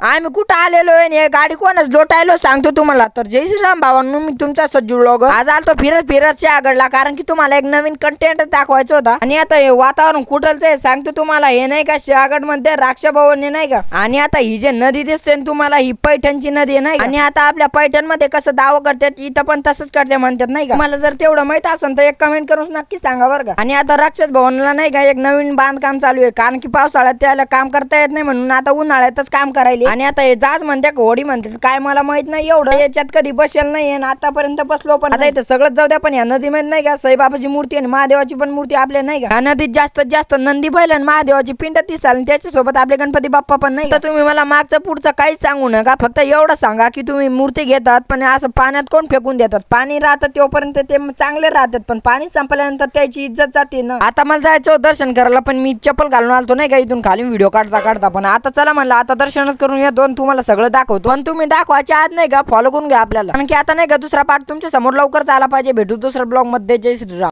आम्ही कुठं आलेलो आहे आणि हे गाडी कोणच लोटायलो सांगतो तुम्हाला. तर जय श्रीराम भावांनो मी तुमचा सज्जू लोग आज आलतो फिरत फिरत आगडला कारण की तुम्हाला एक नवीन कंटेंट दाखवायचा होता. आणि आता हे वातावरण कुठलचं आहे सांगतो तुम्हाला. हे नाही का शहागडमध्ये राक्षा भवन नाही का? आणि आता ही जे नदी दिसते तुम्हाला ही पैठणची नदी आहे नाही आणि आता आपल्या पैठणमध्ये कसं दाव करतात इथं पण तसंच करते म्हणतात नाही का? मला जर तेवढं माहीत असेल तर एक कमेंट करून नक्की सांगा बरं का? आणि आता राक्षस भवनला नाही का एक नवीन बांधकाम चालू आहे. कारण की पावसाळ्यात त्याला काम करता येत नाही म्हणून आता उन्हाळ्यातच काम करायले आणि आता हे म्हणते का होडी म्हणते काय मला माहीत नाही एवढं. याच्यात कधी बसेल नाही आणि आतापर्यंत बसलो पण आता इथं सगळंच जाऊ द्या पण या नदीमध्ये नाही का साईबाबाची मूर्ती आणि महादेवाची पण मूर्ती आपल्या नाही का? नदीत जास्तीत जास्त नंदी बैल आणि महादेवाची पिंड दिसाल आणि त्याच्यासोबत आपले गणपती बाप्पा पण नाही तर तुम्ही मला मागचं पुढचं काहीच सांगू नका फक्त एवढं सांगा की तुम्ही मूर्ती घेतात पण असं पाण्यात कोण फेकून देतात? पाणी राहतं तोपर्यंत ते चांगले राहतात पण पाणी संपल्यानंतर त्याची इज्जत जाते ना. आता मला जायचं दर्शन करायला पण मी चप्पल घालून आलतो नाही का इथून खाली व्हिडिओ काढता काढता. पण आता चला म्हणलं आता दर्शनच करून हे दोन तुम्हाला सगळं दाखवतो. पण तुम्ही दाखवायच्या आत नाही का? फॉलो करून घ्या आपल्याला. कारण की आता नाही का दुसरा पार्ट तुमच्यासमोर लवकर आला पाहिजे. भेटू दुसऱ्या ब्लॉगमध्ये. जय श्रीराम.